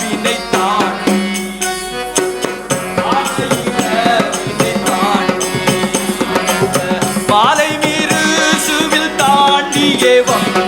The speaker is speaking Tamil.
வினை 대박.